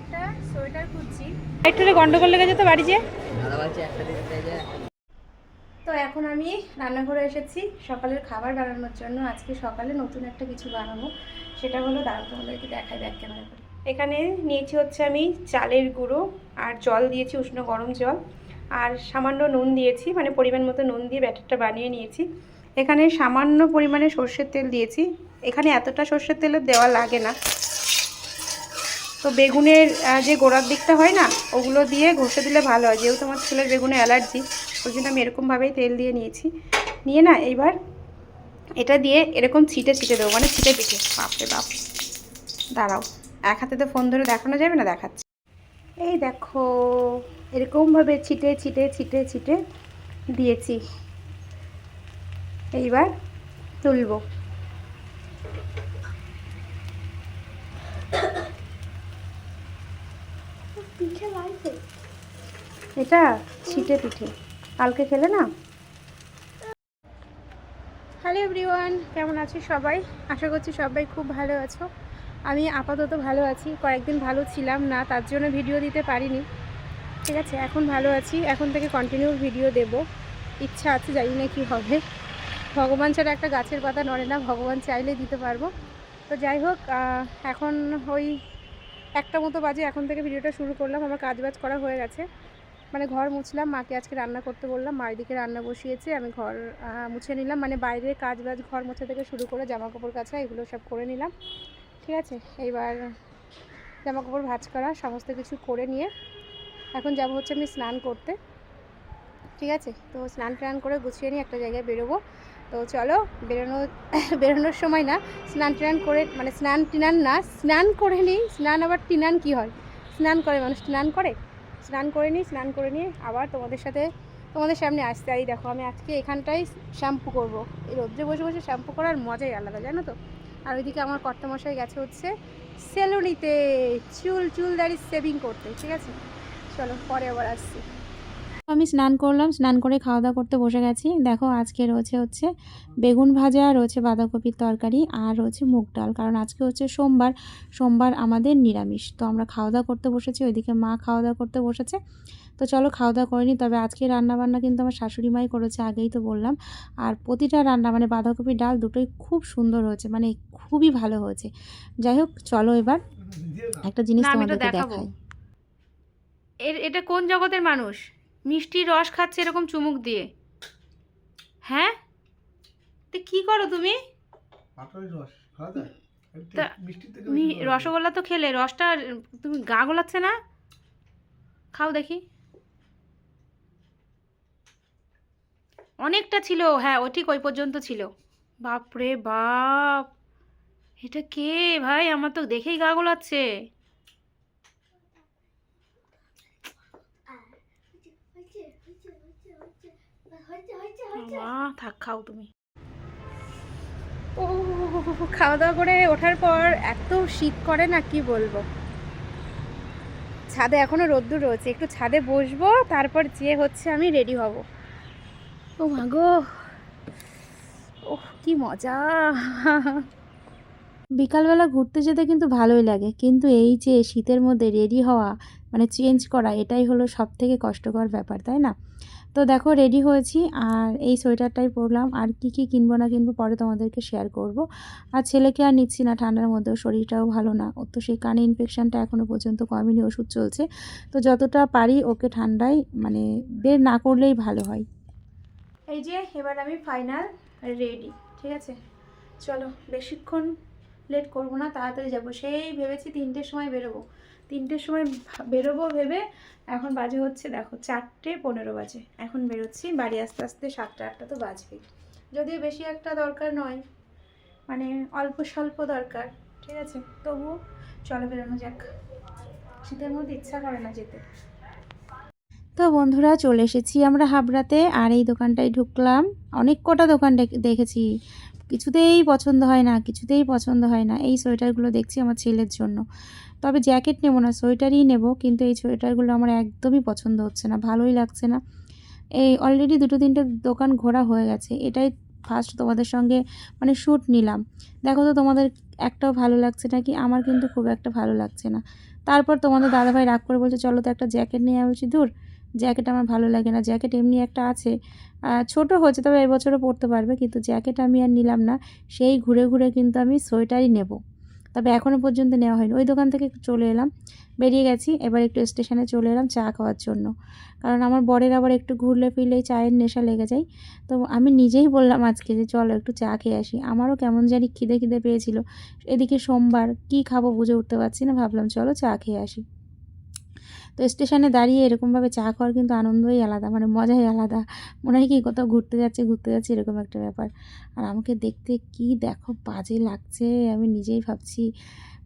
একটা সোয়েটার খুঁজছি। একটু গন্ডগোল লেগে যেত বাড়ি যায়? তো এখন আমি রান্নাঘরে এসেছি। সকালের খাবার বানানোর জন্য আজকে সকালে নতুন একটা কিছু বানাবো। সেটা হলো দাঁড়াও তোমাদেরকে দেখাই ব্যাক ক্যামেরা করে। এখানে নিয়েছি হচ্ছে আমি চালের গুঁড়ো আর জল দিয়েছি উষ্ণ গরম জল। আর সামান্য নুন দিয়েছি মানে পরিমাণ মতো নুন দিয়ে ব্যাটারটা বানিয়ে নিয়েছি। এখানে সামান্য পরিমাণে সর্ষের তেল দিয়েছি। এখানে এতটা সর্ষের তেলের দেওয়া লাগে না। তো বেগুনের যে গোড়ার দিকটা হয় না, ওগুলো দিয়ে ঘষে দিলে ভালো হয়। যেহেতু আমার ছেলের বেগুনে অ্যালার্জি, ওই জন্য আমি এরকমভাবেই তেল দিয়ে নিয়েছি। নিয়ে না, এইবার এটা দিয়ে এরকম ছিটে ছিটে দেবো মানে ছিটে পিঠে। বাপরে বাপ। দাঁড়াও, এক হাতে তো ফোন ধরে দেখানো যাবে না, দেখাচ্ছি। এই দেখো, এরকমভাবে ছিটে ছিটে ছিটে ছিটে দিয়েছি। এইবার তুলবো। এটা ছিটে পিঠে। কালকে খেলে না? হ্যালো এভরিওয়ান কেমন আছো সবাই? আশা করছি সবাই খুব ভালো আছো। আমি আপাতত ভালো আছি কয়েকদিন ভালো ছিলাম না তার জন্য ভিডিও দিতে পারিনি। ঠিক আছে এখন ভালো আছি এখন থেকে কন্টিনিউ ভিডিও দেব। ইচ্ছা আছে জানি না কী হবে। ভগবান ছাড়া একটা গাছের পাতা নড়ে না ভগবান চাইলে দিতে পারব। তো যাই হোক এখন ওই একটা মতো বাজে এখন থেকে ভিডিওটা শুরু করলাম, আমার কাজ বাজ করা হয়ে গেছে। মানে ঘর মুছলাম, মাকে আজকে রান্না করতে বললাম, মা এদিকে রান্না বসিয়েছে, আমি ঘর মুছে নিলাম। মানে বাইরের কাজ বাজ ঘর মোছা থেকে শুরু করে জামা কাপড় কাচা, এগুলো সব করে নিলাম। ঠিক আছে, এইবার জামা কাপড় ভাঁজ করা, সমস্ত কিছু করে নিয়ে এখন যাব হচ্ছে আমি স্নান করতে। ঠিক আছে, তো স্নান টান করে গুছিয়ে নিয়ে একটা জায়গায় বেরোবো। তো চলো, বেরোনো, বেরোনোর সময় না, স্নান টান করে মানে স্নান টিনান না, স্নান করে নিই, স্নান আবার টিনান কি হয়? স্নান করে, মানুষ স্নান করে? স্নান করে নিই, স্নান করে নিয়ে আবার তোমাদের সাথে, তোমাদের সামনে আসতে আই। দেখো, আমি আজকে এখানটাই শ্যাম্পু করব। এই রোদ্রে বসে বসে শ্যাম্পু করার মজাই আলাদা, জানো তো? আর ওইদিকে আমার কর্তামশাই গেছে হচ্ছে সেলুনিতে, চুল চুল দাড়ি সেভিং করতে, ঠিক আছে? চলো, পরে আবার আসছি। আমি স্নান করলাম স্নান করে খাওয়া দাওয়া করতে বসে গেছি। দেখো আজকে রয়েছে হচ্ছে বেগুন ভাজা রয়েছে বাঁধাকপির তরকারি আর রয়েছে মুগ ডাল। কারণ আজকে হচ্ছে সোমবার সোমবার আমাদের নিরামিষ। তো আমরা খাওয়া দাওয়া করতে বসেছি ওইদিকে মা খাওয়া দাওয়া করতে বসেছে। তো চলো খাওয়া দাওয়া করিনি তবে আজকে রান্না বান্না কিন্তু আমার শাশুড়ি মাই করেছে আগেই তো বললাম। আর প্রতিটা রান্না মানে বাঁধাকপির ডাল দুটোই খুব সুন্দর হয়েছে মানে খুবই ভালো হয়েছে। যাই হোক চলো এবার একটা জিনিস তোমাদেরকে দেখাবো। দেখাই। এর এটা কোন জগতের মানুষ? মিষ্টি রস খাচ্ছে এরকম চুমুক দিয়ে। হ্যাঁ? তো কি করো তুমি। রসগোল্লা তো খেলে রসটা তুমি গা গোলাচ্ছে না? খাও দেখি। অনেকটা ছিল হ্যাঁ ও ঠিক ওই পর্যন্ত ছিল। বাপরে বাপ! এটা কে ভাই? আমার তো দেখেই গা গোলাচ্ছে। থাক খাও তুমি। ও খাওয়া দাওয়া করে ওঠার পর এত শীত করে না কি বলব? ছাদে এখনও রোদ্দুর রয়েছে একটু ছাদে বসবো তারপর যেয়ে হচ্ছে আমি রেডি হব। ও মা গো ওহ কি মজা। বিকালবেলা ঘুরতে যেতে কিন্তু ভালোই লাগে কিন্তু এই যে শীতের মধ্যে রেডি হওয়া মানে চেঞ্জ করা, এটাই হলো সব থেকে কষ্টকর ব্যাপার, তাই না? তো দেখো রেডি হয়েছি, আর এই সোয়েটারটাই পরলাম, আর কি কি কিনবো না কিনবো পরে তোমাদেরকে শেয়ার করব। আর ছেলেকে আর নিচ্ছি না, ঠান্ডার মধ্যেও শরীরটাও ভালো না তো সেই কানে ইনফেকশানটা এখনও পর্যন্ত কমেনি, ওষুধ চলছে। তো যতটা পারি ওকে ঠান্ডায় মানে বের না করলেই ভালো হয়। এই যে, এবার আমি ফাইনাল রেডি ঠিক আছে? চলো, বেশিক্ষণ লেট করব না, তাড়াতাড়ি যাব, সেই ভেবেছি তিনটের সময় বেরোবো। তিনটের সময় বেরোবো ভেবে এখন বাজে হচ্ছে, দেখো চারটে পনেরো বাজে। এখন বেরোচ্ছি, বাড়ি আস্তে আস্তে সাতটা আটটা তো বাজবেই। যদিও বেশি একটা দরকার নয় মানে অল্প স্বল্প দরকার, ঠিক আছে? তবুও চলো বেরোনো যাক। শীতের মধ্যে ইচ্ছা করে না যেতে। তো বন্ধুরা, চলে এসেছি আমরা হাবড়াতে, আর এই দোকানটায় ঢুকলাম। অনেক কটা দোকান দেখ- দেখেছি। কিছুতেই পছন্দ হয় না, কিছুতেই পছন্দ হয় না। এই সোয়েটারগুলো দেখছি আমার ছেলের জন্য। তবে জ্যাকেট নেব না, সোয়েটারই নেব, কিন্তু এই সোয়েটারগুলো আমার একদমই পছন্দ হচ্ছে না, ভালোই লাগছে না। এই অলরেডি দুটো তিনটে দোকান ঘোরা হয়ে গেছে, এটাই ফার্স্ট তোমাদের সঙ্গে মানে শ্যুট নিলাম। দেখো তো তোমাদের একটাও ভালো লাগছে না কি, আমার কিন্তু খুব একটা ভালো লাগছে না। তারপর তোমাদের দাদাভাই রাগ করে বলছে, চলো তো একটা জ্যাকেট নিয়ে বলছি দূর জ্যাকেট আমার ভালো লাগে না, জ্যাকেট এমনি একটা আছে ছোট হচ্ছে তবে এবছরও পরতে পারবে, কিন্তু জ্যাকেট আমি আর নিলাম না, সেই ঘুরে ঘুরে কিন্তু আমি সোয়েটারই নেব। তবে এখনও পর্যন্ত নেওয়া হয়নি। ওই দোকান থেকে একটু চলে এলাম। বেরিয়ে গেছি, এবার একটু স্টেশনে চলে এলাম চা খাওয়ার জন্য। কারণ আমার বরের আবার একটু ঘুরলে ফিরলেই চায়ের নেশা লেগে যায়। তো আমি নিজেই বললাম আজকে যে, চলো একটু চা খেয়ে আসি। আমারও কেমন জানি খিদে খিদে পেয়েছিল। এদিকে সোমবার কি খাব বুঝে উঠতে পারছি না। ভাবলাম, চলো চা খেয়ে আসি। তো স্টেশনে দাঁড়িয়ে এরকমভাবে চা খাওয়ার কিন্তু আনন্দই আলাদা মানে মজাই আলাদা। মনে হয় কি কোথাও ঘুরতে যাচ্ছে ঘুরতে যাচ্ছে, এরকম একটা ব্যাপার। আর আমাকে দেখতে কি দেখো বাজে লাগছে, আমি নিজেই ভাবছি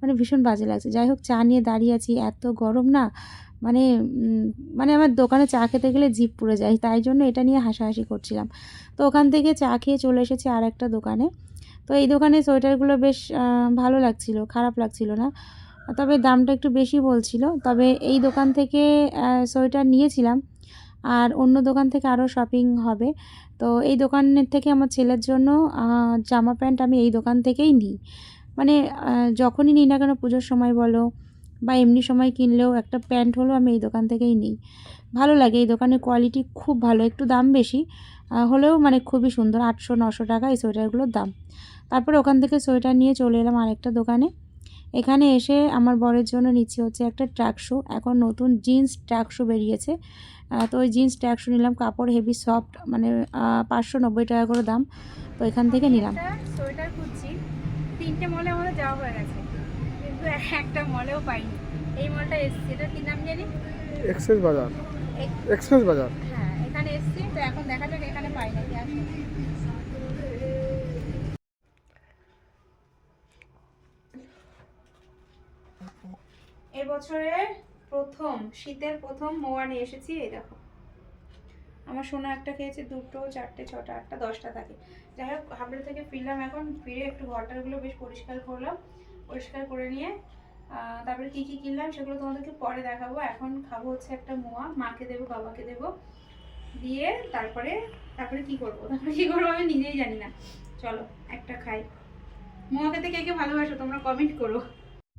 মানে ভীষণ বাজে লাগছে। যাই হোক, চা নিয়ে দাঁড়িয়ে আছি, এত গরম না মানে মানে আমার দোকানে চা খেতে গেলে জিপ পুড়ে যায়, তাই জন্য এটা নিয়ে হাসাহাসি করছিলাম। তো ওখান থেকে চা খেয়ে চলে এসেছি আর একটা দোকানে। তো এই দোকানে সোয়েটারগুলো বেশ ভালো লাগছিল, খারাপ লাগছিল না। তবে দামটা একটু বেশি বলছিল। তবে এই দোকান থেকে সোয়েটার নিয়েছিলাম। আর অন্য দোকান থেকে আরও শপিং হবে। তো এই দোকানের থেকে আমার ছেলের জন্য জামা প্যান্ট আমি এই দোকান থেকেই নিই। মানে যখনই নিই না কেন পুজোর সময় বলো বা এমনি সময় কিনলেও একটা প্যান্ট হলো আমি এই দোকান থেকেই নিই। ভালো লাগে, এই দোকানের কোয়ালিটি খুব ভালো, একটু দাম বেশি। হলেও মানে খুবই সুন্দর, আটশো, নশো টাকা এই সোয়েটারগুলোর দাম। তারপরে ওখান থেকে সোয়েটার নিয়ে চলে এলাম আরেকটা দোকানে। এখানে এসে আমার বরের জন্য নিচ্ছি হচ্ছে একটা ট্র্যাক শু এখন নতুন জিন্স ট্র্যাক শু বেরিয়েছে। তো ওই জিন্স ট্র্যাক শু নিলাম কাপড় হেভি সফট মানে পাঁচশো নব্বই টাকা করে দাম। তো এখান থেকে নিলাম। সোয়েটার খুঁজছি। তিনটে মলে আমাদের যাওয়া হয়ে গেছে। কিন্তু একটা মলেও পাইনি। এই মলটা এসছি। এটা কি নাম জানি? এক্সপ্রেস বাজার। এক্সপ্রেস বাজার। হ্যাঁ এখানে এসছি। তো এখন দেখা যাক এখানে পাই নাকি আসলে এবছরের প্রথম, শীতের প্রথম মোয়া নিয়ে এসেছি, এই দেখো। আমার সোনা একটা খেয়েছে, দুটো, চারটে, ছটা, আটটা, দশটা থাকে। যাই হোক, হাবড়া থেকে ফিরলাম এখন, ফিরে একটু ঘরটারগুলো বেশ পরিষ্কার করলাম, পরিষ্কার করে নিয়ে তারপরে কি কি কিনলাম সেগুলো তোমাদেরকে পরে দেখাবো। এখন খাব হচ্ছে একটা মোয়া, মাকে দেবো, বাবাকে দেবো, দিয়ে তারপরে তারপরে কি করব? তারপরে কি করব আমি নিজেই জানি না। চলো, একটা খাই। মোয়া খেতে কে কে ভালোবাসো তোমরা কমেন্ট করো।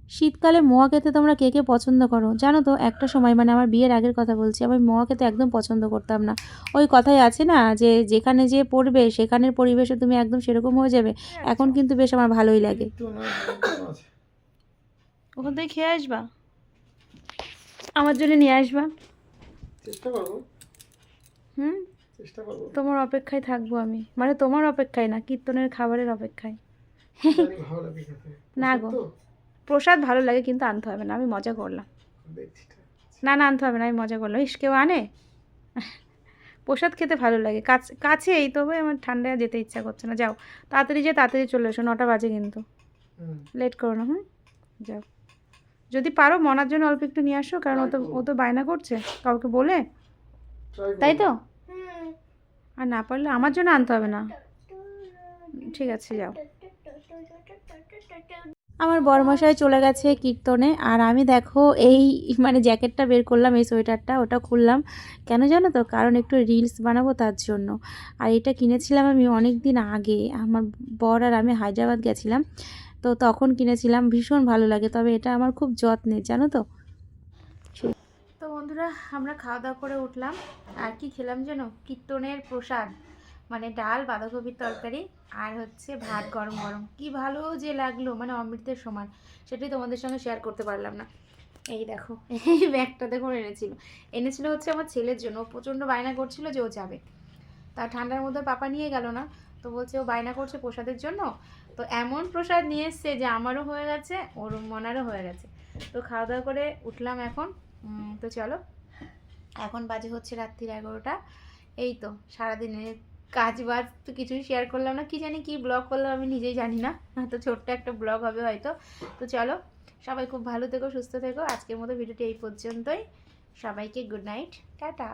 শীতকালে মোয়া খেতে তোমরা কে কে পছন্দ করো? জানো তো একটা সময় মানে আমার বিয়ের আগের কথা বলছি আমি মোয়া খেতে একদম পছন্দ করতাম না। ওই কথাই আছে না যে যেখানে যে পড়বে সেখানের পরিবেশে তুমি একদম সেরকম হয়ে যাবে। এখন কিন্তু বেশ আমার ভালোই লাগে। ওখান থেকে খেয়ে আসবা? আমার জন্য নিয়ে আসবা? চেষ্টা করব। হুম? চেষ্টা করব। তোমার অপেক্ষায় থাকব আমি। মানে তোমার অপেক্ষায় না কীর্তনের খাবারের অপেক্ষায়। না গো। প্রসাদ ভালো লাগে কিন্তু আনতে হবে না আমি মজা করলাম। না না আনতে হবে না আমি মজা করলাম। ইস কেউ আনে? প্রসাদ খেতে ভালো লাগে। কাছে এই তবে আমার ঠান্ডায় যেতে ইচ্ছা করছে না। যাও তাড়াতাড়ি যে তাড়াতাড়ি চলে এসো নটা বাজে কিন্তু। লেট করো না হুম? যাও। যদি পারো মনার জন্য অল্প একটু নিয়ে আসো কারণ ও তো ও তো বায়না করছে কাউকে বলে? তাই তো? আর না পারলে আমার জন্য আনতে হবে না। ঠিক আছে যাও। আমার বরমশাই চলে গেছে কীর্তনে আর আমি দেখো এই মানে জ্যাকেটটা বের করলাম, এই সোয়েটারটা, ওটা খুললাম। কেন জানো তো? কারণ একটু রিলস বানাবো তার জন্য। আর এটা কিনেছিলাম আমি অনেক দিন আগে। আমার বর আর আমি হায়দ্রাবাদ গেছিলাম, তো তখন কিনেছিলাম, ভীষণ ভালো লাগে। তবে এটা আমার খুব যত্নের জানো তো? তো বন্ধুরা, আমরা খাওয়া দাওয়া করে উঠলাম। আর কি খেলাম যেন? কীর্তনের প্রসাদ। মানে ডাল, বাঁধাকপির তরকারি আর হচ্ছে ভাত গরম গরম। কি ভালো যে লাগল মানে অমৃতের সমান, সেটাই তোমাদের সঙ্গে শেয়ার করতে পারলাম না। এই দেখো, এই ব্যাগটা দেখো এনেছিল। এনেছিল হচ্ছে আমার ছেলের জন্য। প্রচণ্ড বায়না করছিল যে ও যাবে। তা ঠান্ডার মধ্যে পাপা নিয়ে গেল না, তো বলছে ও বায়না করছে প্রসাদের জন্য। তো এমন প্রসাদ নিয়ে এসছে যে আমারও হয়ে গেছে, ওর মনারও হয়ে গেছে। তো খাওয়া দাওয়া করে উঠলাম এখন। তো চলো। এখন বাজে হচ্ছে রাত্রির এগারোটা। এই তো, সারাদিনের কাজ বাজ তো কিছুই শেয়ার করলাম না। কি জানি কি ব্লগ করলাম আমি নিজেই জানি না। তো ছোট্ট একটা ব্লগ হবে হয়তো। তো চলো, সবাই খুব ভালো থেকো, সুস্থ থেকো। আজকের মতো ভিডিওটি এই পর্যন্তই। সবাইকে গুড নাইট টাটা।